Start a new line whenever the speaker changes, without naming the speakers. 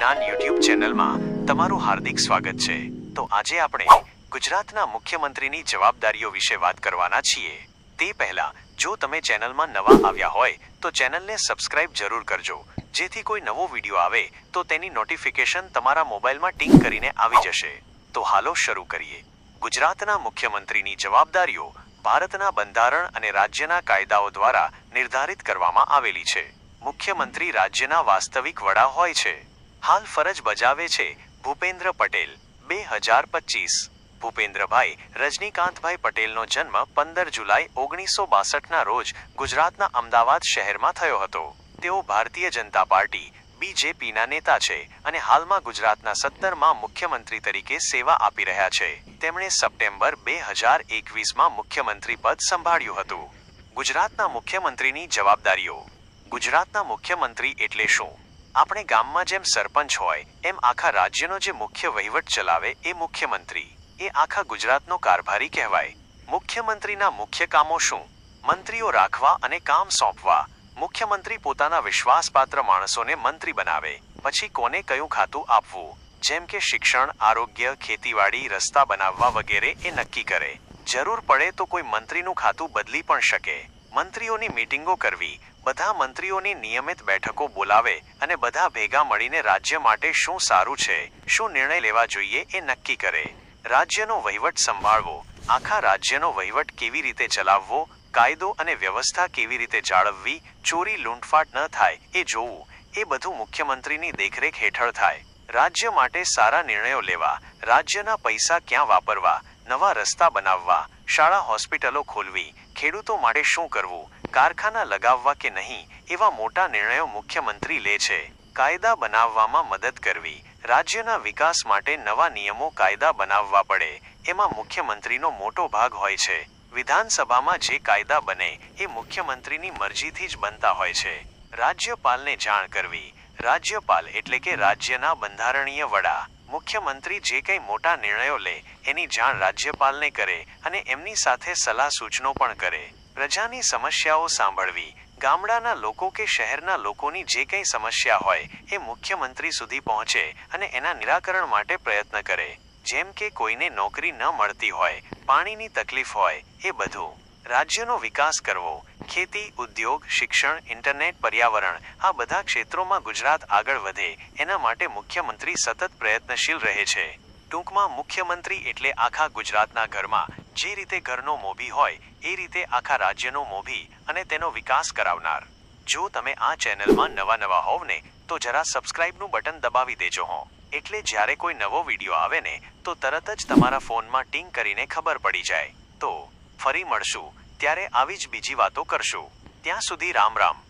વિજ્ઞાન યુટ્યુબ ચેનલમાં તમારું હાર્દિક સ્વાગત છે. તો આજે આપણે ગુજરાતના મુખ્યમંત્રીની જવાબદારીઓ વિશે વાત કરવાના છીએ. તે પહેલા, જો તમે ચેનલમાં નવા આવ્યા હોય, તો ચેનલને સબસ્ક્રાઇબ જરૂર કરજો. જેથી કોઈ નવો વીડિયો આવે, તો તેની નોટિફિકેશન તમારા મોબાઈલમાં ટીંગ કરીને આવી જશે. તો હાલો શરૂ કરીએ. ગુજરાતના મુખ્યમંત્રીની જવાબદારીઓ ભારતના બંધારણ અને રાજ્યના કાયદાઓ દ્વારા નિર્ધારિત કરવામાં આવેલી છે. મુખ્યમંત્રી રાજ્યના વાસ્તવિક વડા હોય છે. હાલ ફરજ બજાવે છે ભૂપેન્દ્ર પટેલ, બે હજાર પચીસ. ભૂપેન્દ્રભાઈ રજનીકાંતભાઈ પટેલનો જન્મ પંદર જુલાઈ ઓગણીસો બાસઠના રોજ ગુજરાતના અમદાવાદ શહેરમાં થયો હતો. તેઓ ભારતીય જનતા પાર્ટી, બીજેપીના નેતા છે અને હાલમાં ગુજરાતના સત્તરમાં મુખ્યમંત્રી તરીકે સેવા આપી રહ્યા છે. તેમણે સપ્ટેમ્બર બે હજાર એકવીસમાં મુખ્યમંત્રી પદ સંભાળ્યું હતું. ગુજરાતના મુખ્યમંત્રીની જવાબદારીઓ. ગુજરાતના મુખ્યમંત્રી એટલે શું? આપણે ગામમાં જેમ સરપંચ હોય, એમ આખા રાજ્યનો જે મુખ્ય વહીવટ ચલાવે એ મુખ્યમંત્રી. એ આખા ગુજરાતનો કારભારી કહેવાય. મુખ્યમંત્રીના મુખ્ય કામો શું? મંત્રીઓ રાખવા અને કામ સોંપવા. મુખ્યમંત્રી પોતાના વિશ્વાસપાત્ર માણસોને મંત્રી બનાવે. પછી કોને કયું ખાતું આપવું? જેમ કે શિક્ષણ, આરોગ્ય, ખેતીવાડી, રસ્તા બનાવવા વગેરે એ નક્કી કરે. જરૂર પડે તો કોઈ મંત્રીનું ખાતું બદલી પણ શકે. મંત્રીઓની મીટિંગો કરવી, બધા મંત્રીઓની નિયમિત બેઠકો બોલાવે અને બધા ભેગા મળીને રાજ્ય માટે શું સારું છે, શું નિર્ણય લેવા જોઈએ એ નક્કી કરે. રાજ્યનો વહીવટ સંભાળવો, આખા રાજ્યનો વહીવટ કેવી રીતે ચલાવવો, કાયદો અને વ્યવસ્થા કેવી રીતે જાળવવી, ચોરી લૂંટફાટ ન થાય એ જોવું, એ બધું મુખ્યમંત્રીની દેખરેખ હેઠળ થાય. રાજ્ય માટે સારા નિર્ણયો લેવા, રાજ્યના પૈસા ક્યાં વાપરવા, નવા રસ્તા બનાવવા, શાળા હોસ્પિટલો ખોલવી ખેડૂતો માટે શું કરવું? કારખાના લગાવવા કે નહીં? એવા મોટા નિર્ણયો મુખ્યમંત્રી લે છે. કાયદા બનાવવામાં મદદ કરવી. રાજ્યના વિકાસ માટે નવા નિયમો કાયદા બનાવવા પડે. એમાં મુખ્યમંત્રીનો મોટો ભાગ હોય છે. વિધાનસભામાં જે કાયદા બને, એ મુખ્યમંત્રીની મરજીથી જ બનતા હોય છે. રાજ્યપાલને જાણ કરવી. રાજ્યપાલ એટલે કે રાજ્યના બંધારણીય વડા. મુખ્યમંત્રી જે કંઈ મોટા નિર્ણયો લે, એની જાણ રાજ્યપાલને કરે અને એમની સાથે સલાહ સૂચનો પણ કરે. પ્રજાની સમસ્યાઓ સાંભળવી. ગામડાના લોકો કે શહેરના લોકોની જે કંઈ સમસ્યા હોય, એ મુખ્યમંત્રી સુધી પહોંચે અને એના નિરાકરણ માટે પ્રયત્ન કરે. જેમ કે કોઈને નોકરી ન મળતી હોય, પાણીની તકલીફ હોય, એ બધું. રાજ્યનો વિકાસ કરવો, ખેતી, ઉદ્યોગ, શિક્ષણ, ઇન્ટરનેટ, પર્યાવરણ, આ બધા ક્ષેત્રોમાં ગુજરાત આગળ વધે, એના માટે મુખ્યમંત્રી સતત પ્રયત્નશીલ રહે છે. ટૂંકમાં મુખ્યમંત્રી એટલે આખા ગુજરાતના ઘરમાં, જે રીતે ઘરનો મોભી હોય, એ રીતે આખા રાજ્યનો મોભી અને તેનો વિકાસ કરાવનાર. જો તમે આ ચેનલમાં નવા નવા હોવ ને, તો જરા સબસ્ક્રાઇબનું બટન દબાવી દેજો હો. એટલે જ્યારે કોઈ નવો વીડિયો આવે ને, તો તરત જ તમારા ફોનમાં ટીંગ કરીને ખબર પડી જાય. તો ફરી મળશું. ત્યારે આવી જ બીજી વાતો કરશું. ત્યાં સુધી રામ રામ.